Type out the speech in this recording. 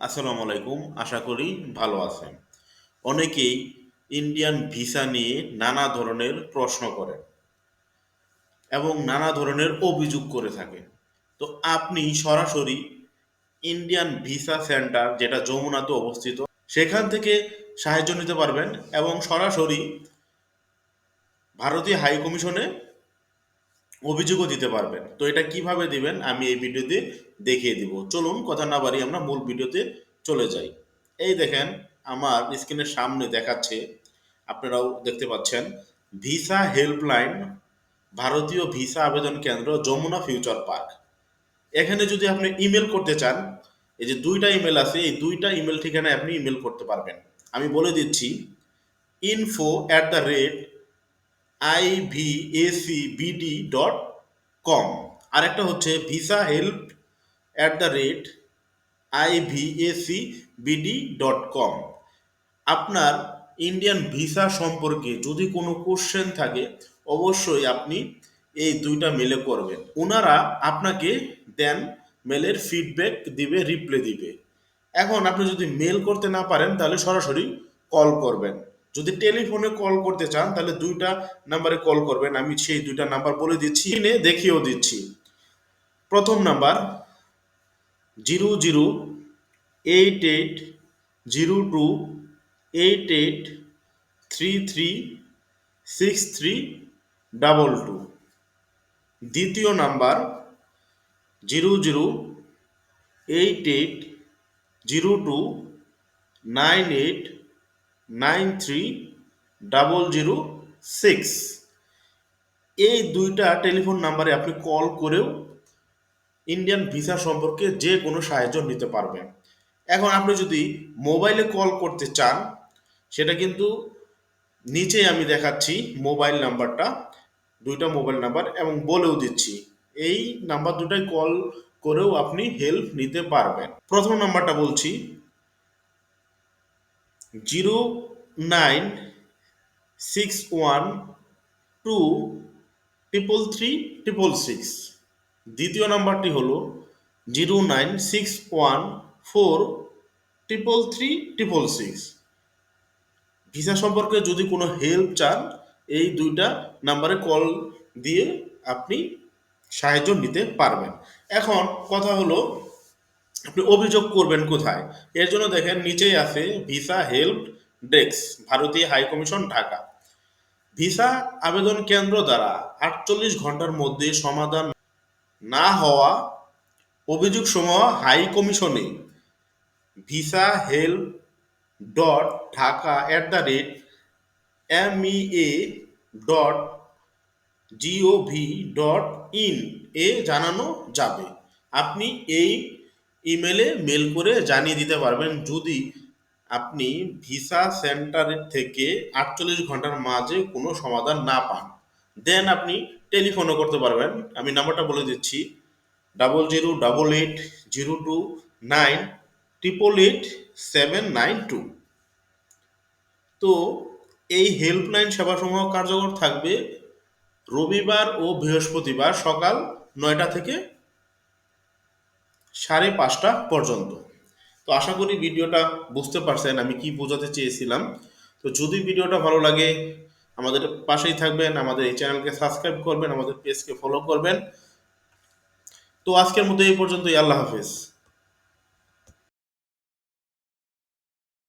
আসসালামু আলাইকুম, আশা করি ভালো আছেন। অনেকেই ইন্ডিয়ান ভিসা নিয়ে নানা ধরনের প্রশ্ন করেন এবং নানা ধরনের অভিযোগ করে থাকেন। তো আপনি সরাসরি ইন্ডিয়ান ভিসা সেন্টার যেটা যমুনাতে অবস্থিত, সেখান থেকে সাহায্য নিতে পারবেন এবং সরাসরি ভারতীয় হাই কমিশনে অভিযোগও দিতে পারবেন। তো এটা কীভাবে দিবেন আমি এই ভিডিওতে দেখিয়ে দিব। চলুন কথা না বাড়ি আমরা মূল ভিডিওতে চলে যাই। এই দেখেন, আমার স্ক্রিনের সামনে দেখাচ্ছে, আপনারাও দেখতে পাচ্ছেন, ভিসা হেল্পলাইন, ভারতীয় ভিসা আবেদন কেন্দ্র, যমুনা ফিউচার পার্ক। এখানে যদি আপনি ইমেল করতে চান, এই যে দুইটা ইমেল আছে, এই দুইটা ইমেল ঠিকানায় আপনি ইমেল করতে পারবেন। আমি বলে দিচ্ছি info at the rate IVACBD dot com আরেকটা হচ্ছে visa help at the rate IVACBD dot com আপনার ইন্ডিয়ান ভিসা সম্পর্কে যদি কোনো কোশ্চেন থাকে, অবশ্যই আপনি এই দুইটা মেলে করবেন। ওনারা আপনাকে দেন মেলের ফিডব্যাক দিবে রিপ্লাই দিবে। এখন আপনি যদি মেল করতে না পারেন, তাহলে সরাসরি কল করবেন। যদি টেলিফোনে কল করতে চান, তাহলে দুইটা নাম্বারে কল করবেন। আমি সেই দুইটা নাম্বার বলে দিচ্ছি এনে দেখিয়েও দিচ্ছি। প্রথম number, zero zero eight eight zero two eight eight three three six three double two. দ্বিতীয় number, zero zero eight eight zero two nine eight nine three double zero six. এই দুইটা টেলিফোন নাম্বারে আপনি কল করেও Indian visa সম্পর্কে যে কোনো সাহায্য নিতে পারবেন। এখন আপনি যদি মোবাইলে কল করতে চান, সেটা কিন্তু নিচেই আমি দেখাচ্ছি মোবাইল নাম্বারটা, দুইটা মোবাইল নাম্বার, এবং বলেও দিচ্ছি, এই নাম্বার দুটাই কল করেও আপনি হেল্প নিতে পারবেন। প্রথম নাম্বারটা বলছি zero nine six one two triple three triple six দ্বিতীয় নাম্বারটি হলো zero nine six one four triple three triple six visa সম্পর্কে যদি কোনো হেল্প চান, এই দুইটা নাম্বারে কল দিয়ে আপনি সাহায্য নিতে পারবেন। এখন কথা হলো আপনি অভিযোগ করবেন কোথায়? এর জন্য দেখেন, নিচেই আছে ভিসা হেল্প ডেস্ক, ভারতীয় হাই কমিশন, ঢাকা। ভিসা আবেদন কেন্দ্র দ্বারা আটচল্লিশ ঘণ্টার মধ্যে সমাধান না হওয়া অভিযোগ সমূহ হাই কমিশনে visa help dot Dhaka at the rate MEA dot G O V dot in এ জানানো যাবে। আপনি এই ইমেলে মেল করে জানিয়ে দিতে পারবেন যদি আপনি ভিসা সেন্টারের থেকে আটচল্লিশ ঘণ্টার মাঝে কোনো সমাধান না পান। দেন আপনি টেলিফোনও করতে পারবেন। আমি নাম্বারটা বলে দিচ্ছি। Double zero double eight zero two nine triple eight seven nine two তো এই হেল্পলাইন সেবাসমূহ কার্যকর থাকবে রবিবার ও বৃহস্পতিবার সকাল নয়টা থেকে সাড়ে পাঁচটা পর্যন্ত। তো আশা করি ভিডিওটা বুঝতে পারছেন আমি কি বোঝাতে চেয়েছিলাম। তো যদি ভিডিওটা ভালো লাগে, আমাদের পাশেই থাকবেন, আমাদের এই চ্যানেলকে সাবস্ক্রাইব করবেন, আমাদের পেজকে ফলো করবেন। তো আজকের মতো এই পর্যন্তই, আল্লাহ হাফেজ।